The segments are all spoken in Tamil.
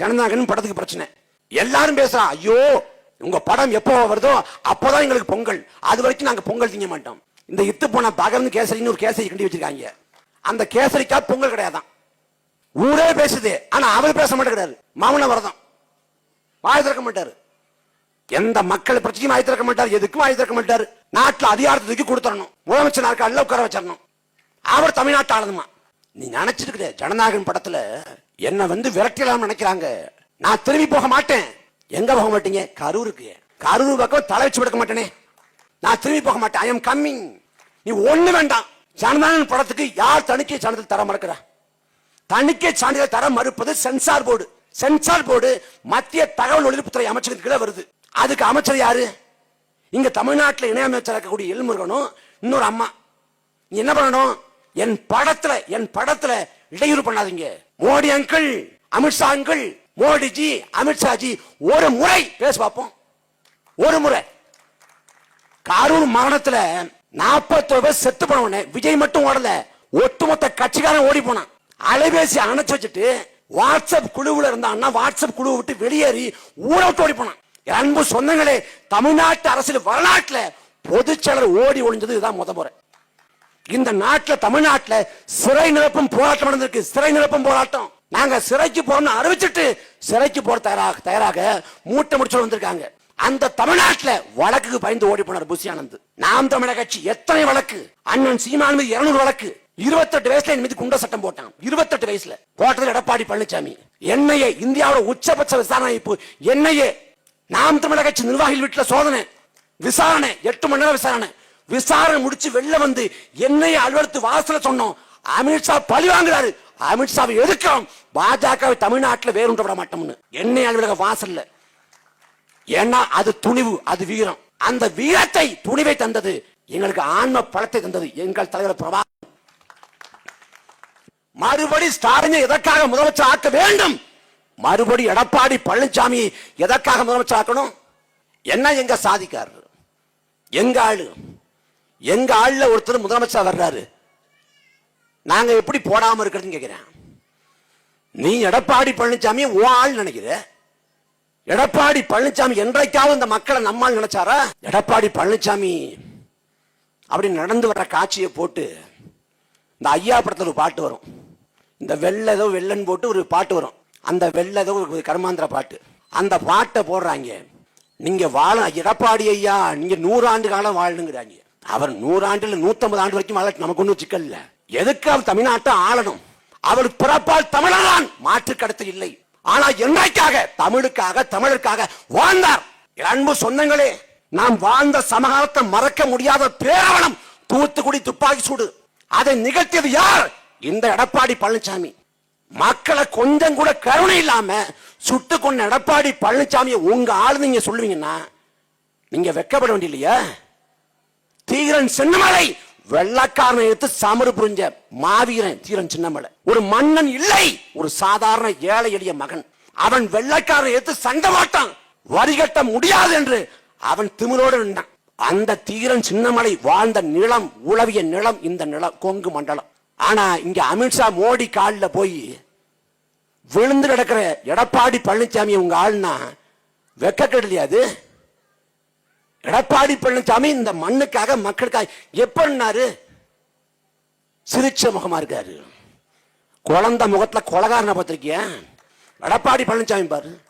ஜனநாயகன் படத்துக்கு பிரச்சனை. எல்லாரும் பேசுறான் ஐயோ உங்க படம் எப்போ வருதோ அப்போதான் எங்களுக்கு பொங்கல். அது வரைக்கும் நாங்க பொங்கல் திங்க மாட்டோம். இந்த இத்து போன பகர்ந்து கேசரின்னு ஒரு கேசரி கண்டி வச்சிருக்காங்க. அந்த கேசரிக்கா பொங்கல் கிடையாதான். ஊரே பேசுது ஆனா அவர் பேச மாட்டேங்கிறாரு. மௌன வரதம். வாய் திறக்க மாட்டாரு. எந்த மக்கள் பிரச்சனையும் வாய் திறக்க மாட்டார் எதுக்கும் வாய் திறக்க மாட்டார். நாட்டில் அதிகாரத்தை தூக்கி கொடுத்துடணும். முதலமைச்சர் அல்ல உட்கார வச்சிடணும். அவர் தமிழ்நாட்டு ஆளுமா நீ நினைச்சிருக்கிற ஜனநாயகன் படத்துல என்ன வந்து விரட்டலாம் நினைக்கிறாங்க. நான் திரும்பி போக மாட்டேன். எங்க போக மாட்டீங்க? கரூருக்கு. கரூர் பக்கம் தலை வச்சு கொடுக்க மாட்டேனே. நான் திரும்பி போக மாட்டேன். ஐ எம் கம்மிங் நீ ஒண்ணு வேண்டாம். ஜனநாயகன் படத்துக்கு யார் தணிக்கை சான்றிதழ் தர மறுக்கிறா? தணிக்கை சான்றிதழ் தர மறுப்பது சென்சார் போர்டு சென்சார் போர்டு மத்திய தகவல் ஒழிப்புத்துறை அமைச்சருக்கு கீழே வருது. அதுக்கு அமைச்சர் யாரு? இங்க தமிழ்நாட்டில் இணையமைச்சர் இருக்கக்கூடிய எல்முருகனும் இன்னொரு அம்மா. நீ என்ன பண்ணணும்? என் படத்துல என் படத்துல இடையூறு பண்ணாதீங்க. மோடி அங்கிள் அமித்ஷா அங்கிள் மோடிஜி அமித்ஷாஜி ஒரு முறை பேச பார்ப்போம். ஒரு முறை. கரூர் மாவட்டத்துல நாற்பத்தோரு பேர் செத்து போனவனே விஜய் மட்டும் ஓடல. ஒட்டுமொத்த கட்சிக்காரன் ஓடி போனான். அலைபேசி அணைச்சு வச்சுட்டு வாட்ஸ்அப் குழுவில் இருந்தான்னா வாட்ஸ்அப் குழுவை விட்டு வெளியேறி ஊரை விட்டு ஓடி போனான். அன்பு சொந்தங்களே தமிழ்நாட்டு அரசியல் வரலாற்றில் பொதுச்செயலர் ஓடி ஒழிஞ்சது இதுதான் முத முறை. இந்த நாட்டுல தமிழ்நாட்டுல சிறை நிரப்பும் போராட்டம் நடந்திருக்கு. சிறை நிரப்பும் போராட்டம். நாங்க சிறைக்கு போறோம்னு அறிவிச்சிட்டு சிறைக்கு போற தயாராக தயாராக மூட்டை முடிச்சு வந்திருக்காங்க. அந்த தமிழ்நாட்டுல வழக்குக்கு பயந்து ஓடி போனார் புசி ஆனந்த் நாம் தமிழக கட்சி எத்தனை வழக்கு? அண்ணன் சீமான் மீது இருநூறு வழக்கு. இருபத்தெட்டு வயசுல என் மீது குண்ட சட்டம் போட்டான். இருபத்தெட்டு வயசுல. போட்டது எடப்பாடி பழனிசாமி என்னையே இந்தியாவோட உச்சபட்ச விசாரணை என்னையே நாம் தமிழக கட்சி நிர்வாகிகள் வீட்டுல சோதனை விசாரணை எட்டு மணி நேரம் விசாரணை. விசாரணை முடிச்சு வெளில வந்து என்னைய அலுவலத்து வாசல சொன்னோம். அமித்ஷா பழி வாங்குறாரு. அமித்ஷாவை எதுக்கும்? பாஜகவை தமிழ்நாட்டில் வேறுன்ற விட மாட்டோம்னு. என்னை அலுவலக வாசல்ல. ஏன்னா அது துணிவு அது வீரம். அந்த வீரத்தை துணிவை தந்தது எங்களுக்கு ஆன்ம பலத்தை தந்தது எங்கள் தலைவர் பிரபா மறுபடி ஸ்டாலினை எதற்காக முதலமைச்சர் ஆக்க வேண்டும்? மறுபடி எடப்பாடி பழனிசாமி எதற்காக முதலமைச்சர் ஆக்கணும்? என்ன எங்க சாதிக்காரர்? எங்க ஆளு? எங்க ஆள்ல ஒருத்தர் முதலமைச்சர் வர்றாரு. நாங்க எப்படி போடாம இருக்கிறதுன்னு கேட்கிறேன் நீ எடப்பாடி பழனிசாமி ஓ ஆள் நினைக்கிற? எடப்பாடி பழனிசாமி என்றைக்காவது இந்த மக்களை நம்மால் நினைச்சாரா? எடப்பாடி பழனிசாமி அப்படி நடந்து வர காட்சியை போட்டு இந்த ஐயா படத்தில் ஒரு பாட்டு வரும். இந்த வெள்ள ஏதோ வெள்ளன்னு போட்டு ஒரு பாட்டு வரும். அந்த வெள்ள ஏதோ ஒரு கர்மாந்திர பாட்டு. அந்த பாட்டை போடுறாங்க. நீங்க வாழ எடப்பாடி ஐயா நீங்க நூறாண்டு காலம் வாழணுங்கிறாங்க. அவர் நூறாண்டுல நூத்தம்பது ஆண்டு வரைக்கும் வாழ நமக்கு ஒன்றும் சிக்கல் இல்ல. எதுக்கு அவர் தமிழ்நாட்டை ஆளணும்? அவர் பிறப்பால் தமிழர்தான். மாற்று கடத்து இல்லை. ஆனா என்றைக்காக? தமிழுக்காக தமிழருக்காக வாழ்ந்தார். அன்பு சொந்தங்களே நாம் வாழ்ந்த சமகாலத்தை மறக்க முடியாத பேரவனம் தூத்துக்குடி துப்பாக்கி சூடு. அதை நிகழ்த்தியது யார்? இந்த எடப்பாடி பழனிசாமி மக்களை கொஞ்சம் கூட கருணை இல்லாம சுட்டு கொண்ட எடப்பாடி பழனிசாமியை உங்க ஆளு நீங்க சொல்லுவீங்கன்னா நீங்க வெக்கப்பட இல்லையா தீரன் சின்னமலை. வெள்ளக்காரனை எடுத்து சமறு புரிஞ்ச மாவீரன் தீரன் சின்னமலை. ஒரு மன்னன் இல்லை ஒரு சாதாரண ஏழை எளிய மகன். அவன் வெள்ளக்காரனை எடுத்து சண்டை மாட்டான் வரிகட்ட முடியாது என்று அவன் திமிரோடு நின்றான். அந்த தீரன் சின்னமலை வாழ்ந்த நிலம் உளவிய நிலம் இந்த நிலம் கொங்கு மண்டலம். ஆனா இங்க அமித்ஷா மோடி காலில் போய் விழுந்து நடக்கிற எடப்பாடி பழனிசாமி உங்க ஆள்னா வெக்க அது? எடப்பாடி பழனிசாமி இந்த மண்ணுக்காக மக்களுக்காக எப்படினாரு சிரிச்ச முகமா இருக்காரு. குழந்தை முகத்துல கொலகாரனை பார்த்திருக்கிய. எடப்பாடி பழனிசாமி பாரு.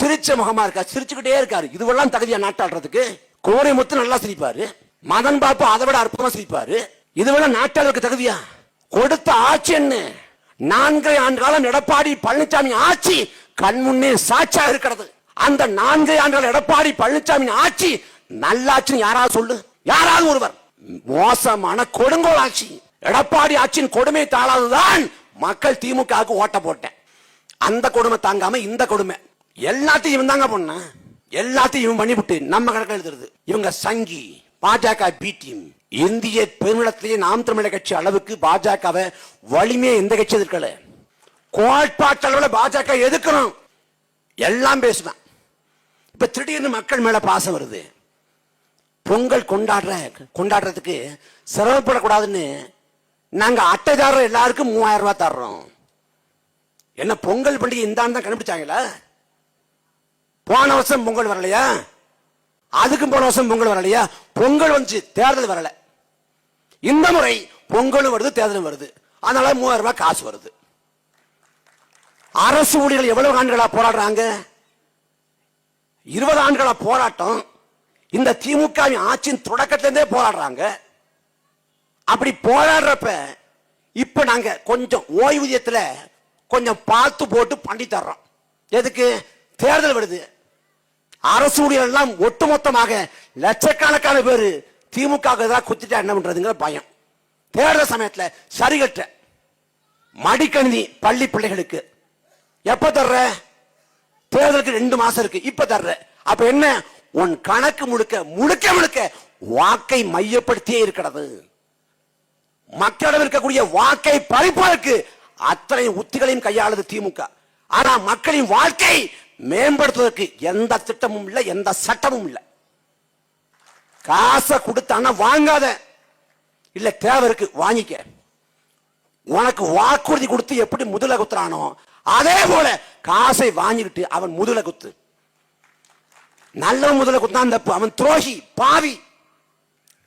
சிரிச்ச முகமா இருக்கா? சிரிச்சுக்கிட்டே இருக்காரு. இதுவெல்லாம் தகுதியா நாட்டாடுறதுக்கு கோரை முத்து நல்லா சிரிப்பாரு. மதன் பாப்பு அதை விட அற்புதமா சிரிப்பாரு. இதுவெல்லாம் நாட்டாளருக்கு தகுதியா? கொடுத்த ஆட்சி என்ன? நான்கரை ஆண்டு காலம் எடப்பாடி பழனிசாமி ஆட்சி கண் முன்னே சாட்சியா இருக்கிறது. அந்த நான்கு ஆண்டுகள் எடப்பாடி பழனிசாமி ஆட்சி நல்லாட்சின்னு யாராவது சொல்லு. யாராவது ஒருவர். மோசமான கொடுங்கோல் ஆட்சி. எடப்பாடி ஆட்சியின் கொடுமை தாளாதுதான் மக்கள் திமுகவுக்கு ஓட்ட போட்டேன். அந்த கொடுமை தாங்காம இந்த கொடுமை. எல்லாத்தையும் இவன் தாங்க பண்ண? எல்லாத்தையும் இவன் பண்ணிவிட்டு நம்ம கணக்கு எழுதுறது. இவங்க சங்கி பாஜக பி டீம் இந்திய பெருநிலத்திலேயே நாம் தமிழக கட்சி அளவுக்கு பாஜகவை வலிமையை எந்த கட்சி எதிர்க்கல. கோட்பாட்டளவில் பாஜக எதிர்க்கணும் எல்லாம் பேசுவேன். இப்ப திடீர்னு மக்கள் மேல பாசம் வருது. பொங்கல் கொண்டாடுற கொண்டாடுறதுக்கு சிரமப்படக்கூடாதுன்னு நாங்க அட்டைதாரர் எல்லாருக்கும் மூவாயிரம் ரூபாய் தர்றோம். என்ன பொங்கல் பண்டிகை இந்த ஆண்டு தான் கண்டுபிடிச்சாங்களா? போன வருஷம் பொங்கல் வரலையா? அதுக்கும் போன வருஷம் பொங்கல் வரலையா? பொங்கல் வந்துச்சு தேர்தல் வரல. இந்த முறை பொங்கலும் வருது தேர்தலும் வருது. அதனால மூவாயிரம் ரூபாய் காசு வருது. அரசு ஊழியர்கள் எவ்வளவு ஆண்டுகளா போராடுறாங்க? இருபது ஆண்டுகள போராட்டம். இந்த திமுக ஆட்சியின் தொடக்கத்திலிருந்தே போராடுறாங்க. அப்படி போராடுறப்ப இப்ப நாங்க கொஞ்சம் ஓய்வூதியத்தில் கொஞ்சம் பார்த்து போட்டு பண்ணி தர்றோம். எதுக்கு? தேர்தல் வருது. அரசு ஊழியர்கள்லாம் ஒட்டுமொத்தமாக லட்சக்கணக்கான பேர் திமுக எதிராக குத்திட்டா என்ன பண்றதுங்கிற பயம். தேர்தல் சமயத்தில் சரிகட்ட மடிக்கணினி பள்ளி பிள்ளைகளுக்கு. எப்ப தர்ற? தேர்தலுக்கு ரெண்டு மாசம் இருக்கு. இப்ப தர்ற அப்ப என்ன? உன் கணக்கு முழுக்க முழுக்க முழுக்க வாக்கை மையப்படுத்தியே இருக்கிறது. மக்களிடம் இருக்கக்கூடிய வாக்கை பறிப்பதற்கு அத்தனை உத்திகளையும் கையாளுது திமுக. ஆனா மக்களின் வாழ்க்கை மேம்படுத்துவதற்கு எந்த திட்டமும் இல்லை எந்த சட்டமும் இல்லை. காசை கொடுத்தானா வாங்காத. இல்ல தேவை இருக்கு வாங்கிக்க. உனக்கு வாக்குறுதி கொடுத்து எப்படி முதல குத்துறானோ அதே போல காசை வாங்கிக்கிட்டு அவன் முதல குத்து. நல்ல முதல குத்தான் தப்பு அவன் துரோகி பாவி.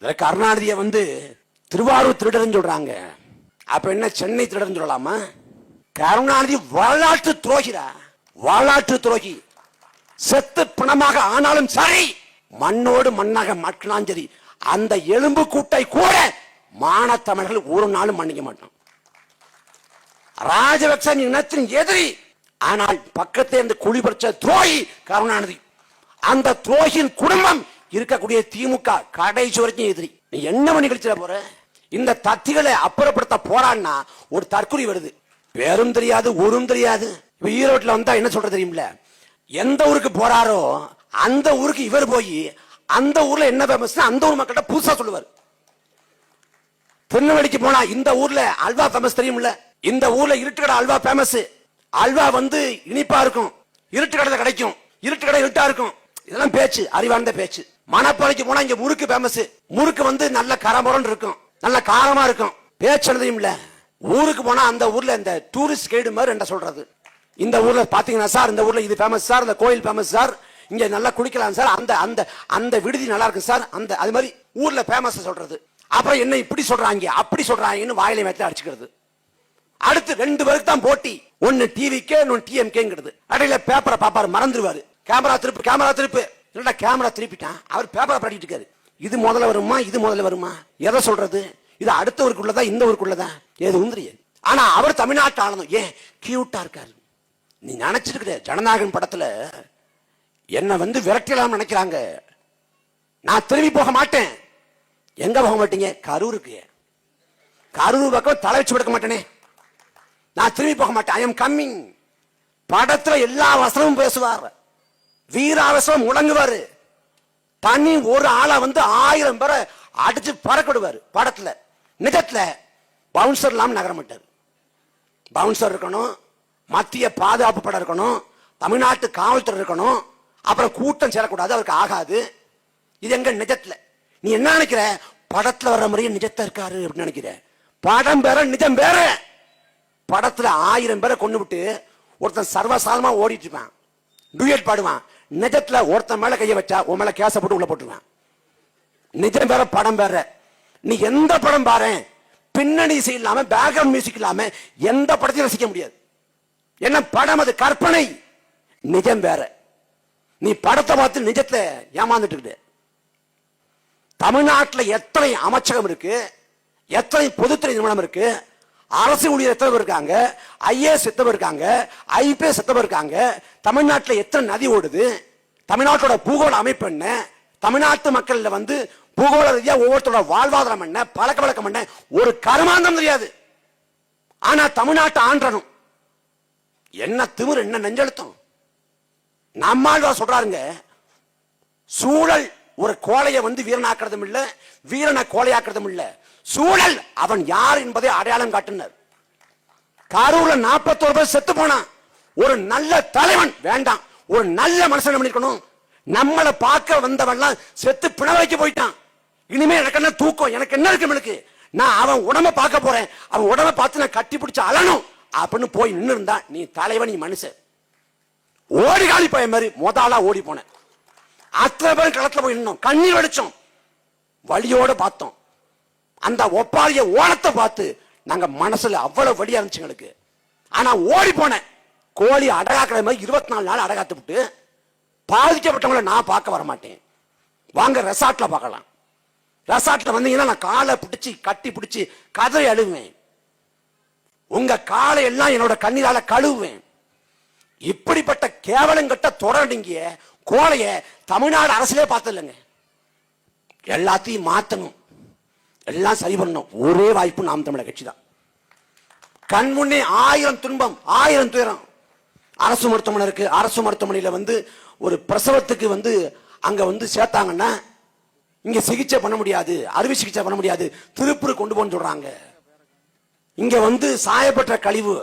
இதுல கருணாநிதியை வந்து திருவாரூர் திருடர்னு சொல்றாங்க. அப்ப என்ன சென்னை திருடர்னு சொல்லலாமா? கருணாநிதி வரலாற்று துரோகிடா. வரலாற்று துரோகி. செத்து பிணமாக ஆனாலும் சரி மண்ணோடு மண்ணாக மாற்றினாலும் சரி அந்த எலும்பு கூட்டை கூட மானத்தமிழர்கள் ஒரு நாளும் மன்னிக்க மாட்டோம் ராஜபக்ச இனத்தின் எதிரி. ஆனால் பக்கத்தே இருந்து குழி துரோகி கருணாநிதி. அந்த துரோகியின் குடும்பம் இருக்கக்கூடிய திமுக கடைசி வரைக்கும் எதிரி. நீ என்ன பண்ணி கழிச்சிட போற? இந்த தத்திகளை அப்புறப்படுத்த போறான்னா ஒரு தற்கொலை வருது. பேரும் தெரியாது ஊரும் தெரியாது. இப்ப ஈரோட்ல வந்தா என்ன சொல்றது தெரியுமில்ல? எந்த ஊருக்கு போறாரோ அந்த ஊருக்கு இவர் போய் அந்த ஊர்ல என்ன ஃபேமஸ் அந்த ஊர் மக்கள்கிட்ட புதுசா சொல்லுவார். திருநெல்வேலிக்கு போனா இந்த ஊர்ல அல்வா ஃபேமஸ் தெரியும்ல இந்த ஊர்ல இருட்டுக்கடை அல்வா ஃபேமஸ் அல்வா வந்து இனிப்பா இருக்கும். இருட்டு கடையில கிடைக்கும். இருட்டு கடை இருட்டா இருக்கும். இதெல்லாம் பேச்சு அறிவார்ந்த பேச்சு. மணப்பாளைக்கு போனா இங்க முறுக்கு ஃபேமஸ் முறுக்கு வந்து நல்ல கரமுரன் இருக்கும். நல்ல காரமா இருக்கும். பேச்சு எழுதையும் இல்ல. ஊருக்கு போனா அந்த ஊர்ல இந்த டூரிஸ்ட் கைடு மாதிரி என்ன சொல்றது? இந்த ஊர்ல பாத்தீங்கன்னா சார் இந்த ஊர்ல இது ஃபேமஸ் சார் இந்த கோயில் ஃபேமஸ் சார் இங்க நல்லா குடிக்கலாம் சார் அந்த அந்த அந்த விடுதி நல்லா இருக்கு சார் அந்த அது மாதிரி ஊர்ல ஃபேமஸ் சொல்றது. அப்புறம் என்ன இப்படி சொல்றாங்க அப்படி சொல்றாங்கன்னு வாயிலை மேல அடிச்சுக்கிறது. அடுத்து ரெண்டு பேருக்கு தான் போட்டி. ஒன்னு டிவிக்கே இன்னொன்னு டிஎம்கேங்கிறது அடையில பேப்பரை பாப்பாரு மறந்துருவாரு. கேமரா திருப்பு கேமரா திருப்பு. இல்லடா கேமரா திருப்பிட்டான்? அவர் பேப்பரை படிக்கிட்டு இருக்காரு. இது முதல்ல வருமா? இது முதல்ல வருமா? எதை சொல்றது? இது அடுத்தவருக்கு உள்ளதா இந்த ஊருக்குள்ளதா ஏது எதுவும் தெரியாது ஆனா அவர் தமிழ்நாட்டு ஆனதும் ஏன்? கியூட்டா இருக்காரு. நீ நினைச்சிருக்கிற ஜனநாயகன் படத்துல என்னை வந்து விரட்டலாம் நினைக்கிறாங்க. நான் திரும்பி போக மாட்டேன். எங்க போக மாட்டீங்க? கரூருக்கு. கரூர் பக்கம் தலை வச்சு விடுக்க மாட்டேனே. நான் திரும்பி போக மாட்டேன். ஐ எம் கம்மிங் படத்துல எல்லா வசனமும் பேசுவார். வீராவசனம் முழங்குவாரு தனி ஒரு ஆளா வந்து ஆயிரம் பேரை அடிச்சு பறக்கிடுவாரு படத்துல. நிஜத்துல பவுன்சர் இல்லாமல் நகர மாட்டார். பவுன்சர் இருக்கணும் மத்திய பாதுகாப்பு படம் இருக்கணும் தமிழ்நாட்டு காவல்துறை இருக்கணும் அப்புறம் கூட்டம் சேரக்கூடாது அவருக்கு ஆகாது. இது எங்க நிஜத்துல? நீ என்ன நினைக்கிற? படத்துல வர்ற மாதிரியே நிஜத்தை இருக்காரு அப்படின்னு நினைக்கிற படம் பேர நிஜம் வேற. படத்துல ஆயிரம் பேரை கொண்டு விட்டு ஒருத்தன் சர்வசாதமா ஓடிட்டு இருப்பான். டூயட் பாடுவான். நிஜத்தில் ஒருத்தன் மேலே கையை வச்சா உன் மேலே கேச போட்டு உள்ள போட்டுருவான். நிஜம் வேற படம் வேற. நீ எந்த படம் பாரு? பின்னணி இசை இல்லாம பேக்ரவுண்ட் மியூசிக் இல்லாம எந்த படத்தையும் ரசிக்க முடியாது. என்ன படம் அது? கற்பனை. நிஜம் வேற. நீ படத்தை பார்த்து நிஜத்தில் ஏமாந்துட்டு இருக்குது தமிழ்நாட்டுல எத்தனை அமைச்சகம் இருக்கு? எத்தனை பொதுத்துறை நிறுவனம் இருக்கு? அரசு ஊழியர் எத்தனை பேர் இருக்காங்க? ஐஏஎஸ் எத்தனை பேர் இருக்காங்க? ஐபிஎஸ் எத்தனை பேர் இருக்காங்க? தமிழ்நாட்டில் எத்தனை நதி ஓடுது? தமிழ்நாட்டோட பூகோள அமைப்பு என்ன? தமிழ்நாட்டு மக்களில் வந்து பூகோள ரீதியாக ஒவ்வொருத்தரோட வாழ்வாதாரம் என்ன? பழக்க வழக்கம் என்ன? ஒரு கருமாந்தம் தெரியாது. ஆனால் தமிழ்நாட்டை ஆண்டனும் என்ன திமிர் என்ன நெஞ்செழுத்தம்? நம்மாழ்வா சொல்றாருங்க சூழல் ஒரு கோழையை வந்து வீரனாக்குறதும் இல்லை வீரனை கோழையாக்குறதும் இல்லை. சூழல் அவன் யார் என்பதை அடையாளம் காட்டினர். கரூர்ல நாற்பத்தோரு பேர் செத்து போனான். ஒரு நல்ல தலைவன் வேண்டாம். ஒரு நல்ல மனுஷன் பண்ணிருக்கணும் நம்மளை பார்க்க வந்தவன்லாம் செத்து பிணவைக்கு போயிட்டான். இனிமே எனக்கு என்ன தூக்கம்? எனக்கு என்ன இருக்கு எனக்கு நான் அவன் உடம்ப பார்க்க போறேன். அவன் உடம்ப பார்த்து நான் கட்டி பிடிச்சு அழணும். அப்படின்னு போய் நின்று இருந்தா நீ தலைவன் நீ மனுஷன். ஓடி காலி போய மாதிரி முதலா ஓடி போனேன். அத்தனை பேரும் களத்துல போய் நின்னோம். கண்ணீர் வடிச்சோம். வழியோட பார்த்தோம். அந்த ஒப்பாரிய ஓலத்தை பார்த்து நாங்க மனசுல அவ்வளவு வழியா இருந்துச்சு எங்களுக்கு. ஆனா ஓடி போனேன். கோழி அடகாக்கிற மாதிரி இருபத்தி நாலு நாள் அடகாத்து விட்டு பாதிக்கப்பட்டவங்களை நான் பார்க்க வர மாட்டேன் வாங்க ரெசார்ட்ல பார்க்கலாம். ரெசார்ட்ல வந்தீங்கன்னா நான் காலை பிடிச்சி கட்டி பிடிச்சி கதறி அழுவேன். உங்க காலை எல்லாம் என்னோட கண்ணீரால கழுவுவேன். இப்படிப்பட்ட கேவலங்கட்ட தொடரடிங்கிய கோலைய தமிழ்நாடு அரசிலே பார்த்ததில்லைங்க எல்லாத்தையும் மாத்தணும். எல்லாம் சரி பண்ணணும். ஒரே வாய்ப்பு நாம் தமிழர் கட்சி தான். கண் முன்னே ஆயிரம் துன்பம் ஆயிரம் துயரம். அரசு மருத்துவமனை இருக்கு. அரசு மருத்துவமனையில் வந்து ஒரு பிரசவத்துக்கு வந்து அங்கே வந்து சேர்த்தாங்கன்னா இங்கே சிகிச்சை பண்ண முடியாது அறுவை சிகிச்சை பண்ண முடியாது. திருப்பூர் கொண்டு போன்னு சொல்கிறாங்க இங்கே வந்து சாயப்பட்ட கழிவு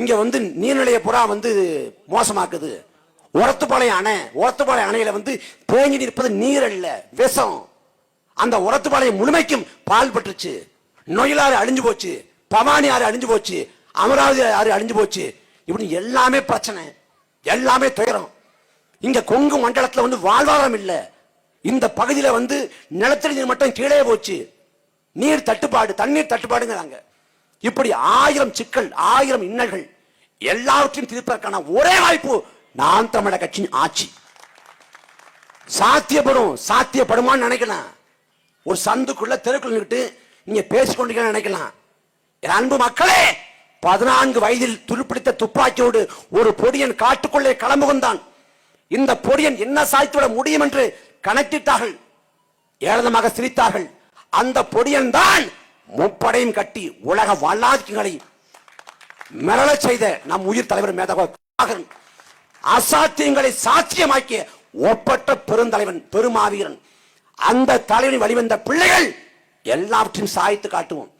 இங்கே வந்து நீர்நிலைய புறா வந்து மோசமாக்குது. உரத்துப்பாளையம் அணை உரத்துப்பாளையம் அணையில் வந்து தேங்கி நிற்பது நீர் அல்ல விஷம். அந்த உரத்துப்பாளையம் முழுமைக்கும் பால் பட்டுருச்சு. நொயிலாறு அழிஞ்சு போச்சு. பவானி ஆறு அழிஞ்சு போச்சு. அமராவதி ஆறு அழிஞ்சு போச்சு. இப்படி எல்லாமே பிரச்சனை. எல்லாமே துயரம். இங்க கொங்கு மண்டலத்தில் வந்து வாழ்வாதாரம் இல்ல. இந்த பகுதியில வந்து நிலத்தடி நீர் மட்டும் கீழே போச்சு. நீர் தட்டுப்பாடு தண்ணீர் தட்டுப்பாடுங்கிறாங்க. இப்படி ஆயிரம் சிக்கல் ஆயிரம் இன்னல்கள் எல்லாவற்றையும் தீர்ப்பதற்கான ஒரே வாய்ப்பு நான் தமிழக கட்சியின் ஆட்சி. சாத்தியப்படும் சாத்தியப்படுமான்னு நினைக்கலாம் ஒரு சந்துக்குள்ள தெருக்குள் நின்னுட்டு நீங்க பேசிக்கொண்டீங்கன்னு நினைக்கலாம். என் அன்பு மக்களே பதினான்கு வயதில் துருப்பிடித்த துப்பாக்கியோடு ஒரு பொடியன் காட்டுக்குள்ளே களம்புகுந்தான் இந்த பொடியன் என்ன சாய்த்துவிட முடியும் என்று கணக்கிட்டார்கள். ஏளனமாக சிரித்தார்கள். அந்த பொடியன் தான் முப்படையும் கட்டி உலக வல்லாட்சிகளை மிரளச் செய்த நம் உயிர் தலைவர் மேதகோ அசாத்தியங்களை சாத்தியமாக்கிய ஒப்பற்ற பெருந்தலைவன் பெருமாவீரன். அந்த தலைவனின் வழிவந்த பிள்ளைகள் எல்லாவற்றையும் சாய்த்து காட்டுவோம்.